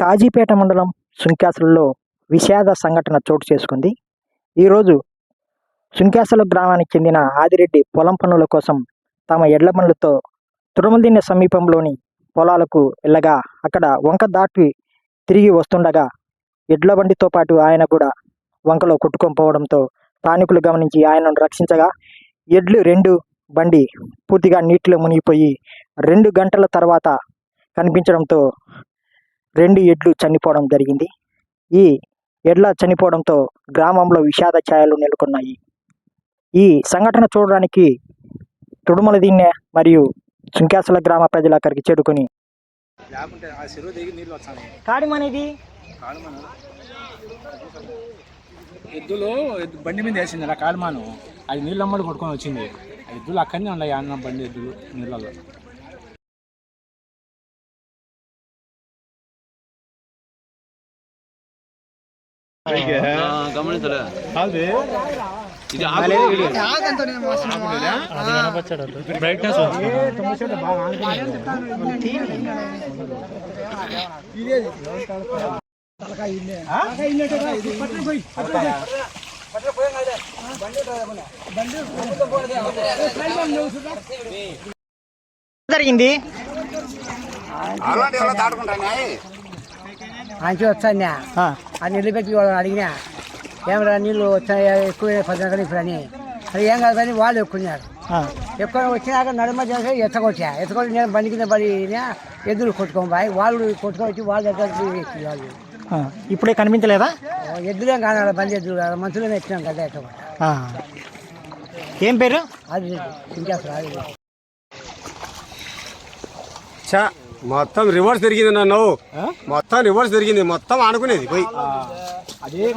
కాజీపేట మండలం సుంక్యాసలలో విషాద సంఘటన చోటు చేసుకుంది. ఈరోజు సుంక్యాసల గ్రామానికి చెందిన ఆదిరెడ్డి పొలం పనుల కోసం తమ ఎడ్ల బండ్లతో తురుమదిన్నె సమీపంలోని పొలాలకు వెళ్ళగా అక్కడ వంక దాటి తిరిగి వస్తుండగా ఎడ్ల బండితో పాటు ఆయన కూడా వంకలో కొట్టుకొని పోవడంతో స్థానికులు గమనించి ఆయనను రక్షించగా ఎడ్లు రెండు బండి పూర్తిగా నీటిలో మునిగిపోయి రెండు గంటల తర్వాత కనిపించడంతో రెండు ఎడ్లు చనిపోవడం జరిగింది. ఈ ఎడ్ల చనిపోవడంతో గ్రామంలో విషాద ఛాయలు నెలకొన్నాయి. ఈ సంఘటన చూడడానికి తుడుమల దిన్నె మరియు సుంక్యాసల గ్రామ ప్రజలు అక్కడికి చేరుకొని కాడిమనేది? కాడుమాను ఎద్దులు ఎద్దు బండి మీద వేసింది అలా కాడుమాను. అది నీళ్ళు అమ్మడి కొట్టుకొని వచ్చింది. ఆ ఎద్దులు అక్కడనే ఉన్నాయి అన్న బండి ఎద్దులు నీళ్ళలో. గమనించలే ఇది జరిగింది మంచి వచ్చాను ఆ, నీళ్ళు పెట్టి వాళ్ళని అడిగినా ఏమరా నీళ్ళు వచ్చాయి? ఎక్కువ పదిహేను ఇప్పుడు అని అది ఏం కాదు కానీ వాళ్ళు ఎక్కున్నారు ఎక్కువ వచ్చినాక నడుమ చేసి ఎత్తకొచ్చా ఎత్తకొచ్చి నేను బండి కింద పడి ఎద్దులు కొట్టుకొని పోయి వాళ్ళు కొట్టుకొని వచ్చి వాళ్ళ దగ్గరికి ఎక్కి వాళ్ళు ఆ. ఇప్పుడే కనిపించలేదా? ఎద్దులేం కాదు బండి ఎద్దులు కాదు. మనుషులమే ఎక్కినాం కదా ఎక్కడ ఆ. ఏం పేరు? అది ఇంకా చా. మొత్తం రివర్స్ తిరిగింది నన్ను మొత్తం రివర్స్ తిరిగింది మొత్తం ఆనుకునేది పోయి అదే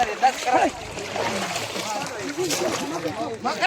పెద్దగా